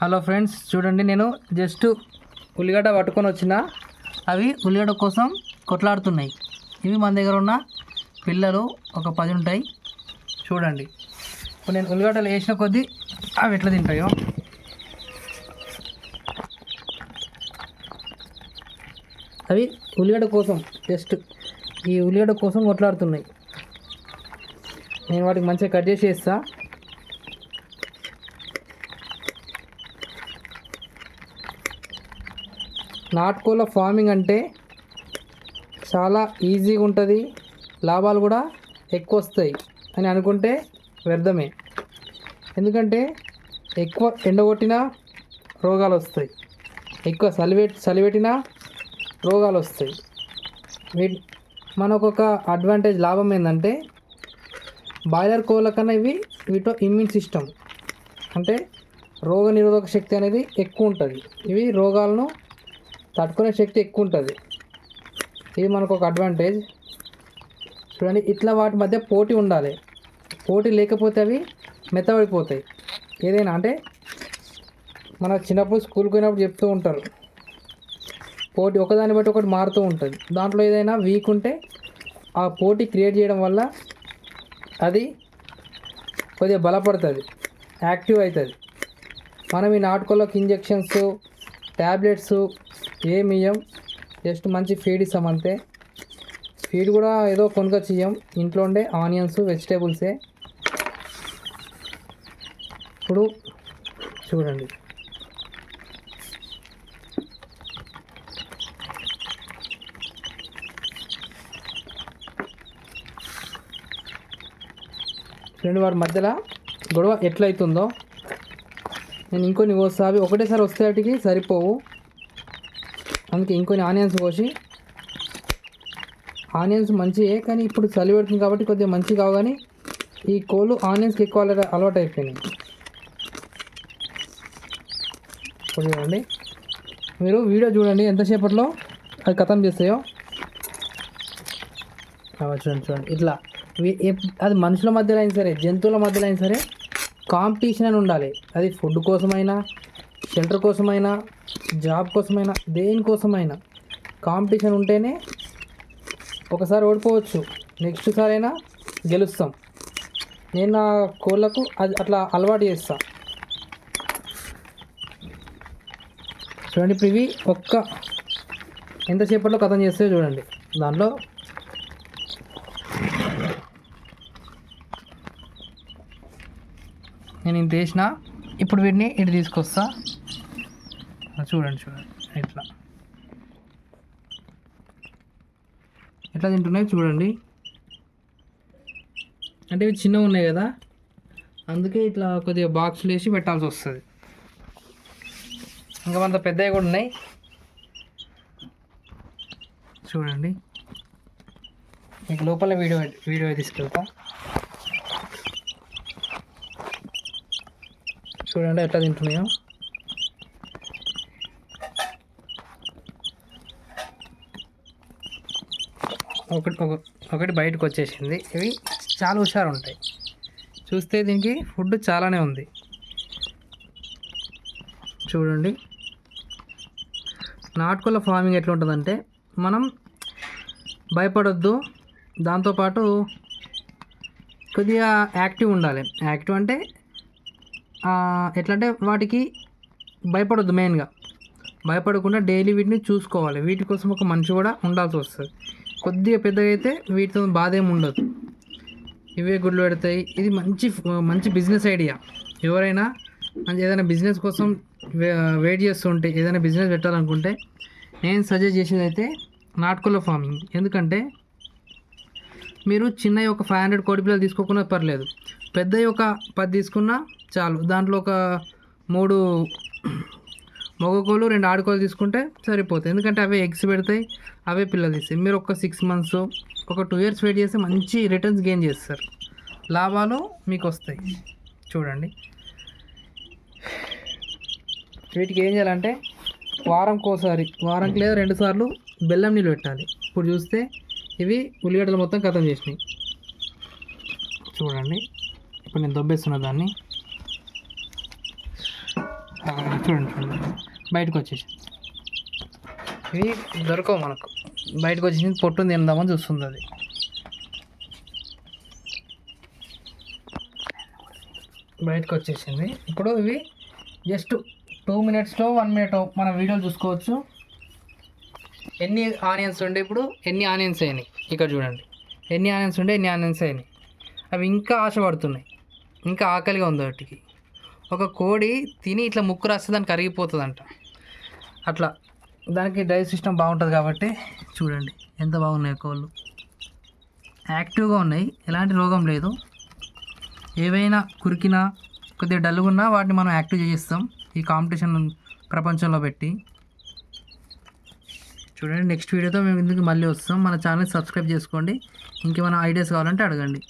Hello friends చూడండి నేను just ఉల్లిగడ్డ పట్టుకొని వచ్చిన. అవి ఉల్లిగడ్డ కోసం కొట్లాడుతున్నాయి. ఇవి మన దగ్గర ఉన్న పిల్లలు ఒక పది ఉంటాయి. చూడండి. ఇప్పుడు నేను ఉల్లిగడ్డలు వేసిన కొద్దీ అవి ఎట్లా తింటాయో. అవి ఉల్లిగడ్డ కోసం జస్ట్ ఈ ఉల్లిగడ్డ కోసం కొట్లాడుతున్నాయి. నేను వాటికి మంచిగా కట్ చేసి వేస్తాను నాటుకోళ్ళ ఫార్మింగ్ అంటే చాలా ఈజీగా ఉంటుంది. లాభాలు కూడా ఎక్కువ వస్తాయి అని అనుకుంటే వ్యర్థమే. ఎందుకంటే ఎక్కువ ఎండగొట్టినా రోగాలు వస్తాయి. ఎక్కువ చలివే చలిపెట్టినా రోగాలు వస్తాయి. వీటి మనకొక అడ్వాంటేజ్ లాభం ఏంటంటే బాయిలర్ కోళ్ళ కన్నా ఇవి వీటిలో ఇమ్యూన్ సిస్టమ్ అంటే రోగ నిరోధక శక్తి అనేది ఎక్కువ ఉంటుంది. ఇవి రోగాలను తట్టుకునే శక్తి ఎక్కువ ఉంటుంది ఇది మనకు ఒక అడ్వాంటేజ్ చూడండి ఇట్లా వాటి మధ్య పోటీ ఉండాలి. పోటీ లేకపోతే అవి మెత్తబడిపోతాయి. ఏదైనా అంటే మన చిన్నప్పుడు స్కూల్కి పోయినప్పుడు చెప్తూ ఉంటారు. పోటీ ఒకదాన్ని బట్టి ఒకటి మారుతూ ఉంటుంది. దాంట్లో ఏదైనా వీక్ ఉంటే ఆ పోటీ క్రియేట్ చేయడం వల్ల అది కొద్దిగా బలపడుతుంది యాక్టివ్ అవుతుంది. మనం ఈ నాటుకోళ్ళకి ఇంజెక్షన్స్ ట్యాబ్లెట్స్ ఏమియ్యం? జస్ట్ మంచి ఫీడ్ ఇస్తాం అంతే. ఫీడ్ కూడా ఏదో కొనుకొచ్చి ఇయ్యం ఇంట్లో ఉండే ఆనియన్స్ వెజిటేబుల్సే ఇప్పుడు చూడండి. రెండు వారి మధ్యలో గొడవ ఎట్లయితుందో. నేను ఇంకొన్ని వస్తావి ఒకటేసారి వస్తే వాటికి సరిపోవు. అందుకే ఇంకొన్ని ఆనియన్స్ కోసి. ఆనియన్స్ మంచియే కానీ ఇప్పుడు చలి పెడుతుంది కాబట్టి కొద్దిగా మంచి కావు కానీ ఈ కోళ్ళు ఆనియన్స్కి ఎక్కువ అలవాటు అలవాటు అయిపోయినాయి చూడండి మీరు వీడియో చూడండి ఎంతసేపట్లో అది కథం చేస్తాయో. చూడండి చూడండి. ఇట్లా అది మనుషుల మధ్యలో అయినా సరే జంతువుల మధ్యలో అయినా సరే కాంపిటీషన్ అని ఉండాలి. అది ఫుడ్ కోసమైనా షెల్టర్ కోసమైనా జాబ్ కోసమైనా దేనికోసమైనా కాంపిటీషన్ ఉంటేనే ఒకసారి ఓడిపోవచ్చు. నెక్స్ట్ సారి అయినా గెలుస్తాం. నేను నా కోళ్ళకు అది అట్లా అలవాటు చేస్తా. చూడండి ఇప్పుడు ఇవి ఒక్క ఎంతసేపట్లో కథం చేస్తే చూడండి. దాంట్లో నేను ఇంత వేసిన ఇప్పుడు వీటిని ఇటు తీసుకొస్తా. చూడండి చూడండి. ఇట్లా. ఎట్లా తింటున్నాయి చూడండి. అంటే ఇవి చిన్నవి ఉన్నాయి కదా. అందుకే ఇట్లా కొద్దిగా బాక్సులు వేసి పెట్టాల్సి వస్తుంది. ఇంకా కొంత పెద్దవి కూడా ఉన్నాయి. చూడండి. మీకు లోపల వీడియో వీడియో తీసుకెళ్తా. చూడండి ఎట్లా తింటున్నాయో. ఒకటి ఒక- ఒకటి బయటకు వచ్చేసింది. ఇవి చాలా హుషారు ఉంటాయి చూస్తే దీనికి ఫుడ్ చాలానే ఉంది. చూడండి. నాటుకోళ్ళ ఫార్మింగ్ ఎట్లా ఉంటుందంటే మనం భయపడొద్దు. దాంతోపాటు కొద్దిగా యాక్టివ్ ఉండాలి. యాక్టివ్ అంటే ఎట్లా అంటే వాటికి భయపడొద్దు మెయిన్గా. భయపడకుండా డైలీ వీటిని చూసుకోవాలి. వీటి కోసం ఒక మనిషి కూడా ఉండాల్సి వస్తుంది. కొద్దిగా పెద్దగా అయితే వీటితో బాధ ఏమి ఉండదు. ఇవే గుడ్లు పెడతాయి. ఇది మంచి మంచి బిజినెస్ ఐడియా. ఎవరైనా మంచి ఏదైనా బిజినెస్ కోసం వెయిట్ చేస్తుంటే ఏదైనా బిజినెస్ పెట్టాలనుకుంటే నేను సజెస్ట్ చేసేది అయితే నాటుకోళ్ళ ఫార్మింగ్. ఎందుకంటే మీరు చిన్న ఒక ఫైవ్ హండ్రెడ్ కోడి పిల్లలు తీసుకోకుండా పర్లేదు. పెద్ద ఒక పది తీసుకున్నా చాలు. దాంట్లో ఒక మూడు మగకోళ్ళు రెండు ఆడుకోలు తీసుకుంటే సరిపోతాయి. ఎందుకంటే అవే ఎగ్స్ పెడతాయి అవే పిల్లలు తీస్తాయి. మీరు ఒక సిక్స్ మంత్స్ ఒక టూ ఇయర్స్ వెయిట్ చేస్తే మంచి రిటర్న్స్ గెయిన్ చేస్తారు. లాభాలు మీకు వస్తాయి. చూడండి. వీటికి ఏం చేయాలంటే వారంకోసారి వారంకి లేదా రెండు సార్లు బెల్లం నీళ్ళు పెట్టాలి. ఇప్పుడు చూస్తే ఇవి ఉల్లిగడ్డలు మొత్తం ఖతం చేసినాయి. చూడండి. ఇప్పుడు నేను దొబ్బేస్తున్న దాన్ని. చూడండి చూడండి. బయటకు వచ్చేసి ఇవి దొరకవు మనకు. బయటకు వచ్చేసి పొట్టుని తిందామని చూస్తుంది అది. బయటకు వచ్చేసింది ఇప్పుడు ఇవి జస్ట్ టూ మినిట్స్లో వన్ మినిట్ మన వీడియోలు చూసుకోవచ్చు. ఎన్ని ఆనియన్స్ ఉండే ఇప్పుడు? ఎన్ని ఆనియన్స్ అయినాయి? ఇక్కడ చూడండి. ఎన్ని ఆనియన్స్ ఉండే ఎన్ని ఆనియన్స్ అయినాయి? అవి ఇంకా ఆశపడుతున్నాయి. ఇంకా ఆకలిగా ఉంది వాటికి. ఒక కోడి తిని ఇట్లా ముక్కు రాస్తే దానికి కరిగిపోతుందంట. అట్లా దానికి డైజెస్ట్ సిస్టమ్ బాగుంటుంది కాబట్టి చూడండి ఎంత బాగున్నాయి కోళ్ళు. యాక్టివ్గా ఉన్నాయి ఎలాంటి రోగం లేదు. ఏవైనా కురికినా కొద్దిగా డల్గా ఉన్నా వాటిని మనం యాక్టివ్ చేయిస్తాం ఈ కాంపిటీషన్ ప్రపంచంలో పెట్టి. చూడండి నెక్స్ట్ వీడియోతో మేము ఇందుకు మళ్ళీ వస్తాం. మన ఛానల్ సబ్స్క్రైబ్ చేసుకోండి. ఇంకేమైనా ఐడియాస్ కావాలంటే అడగండి.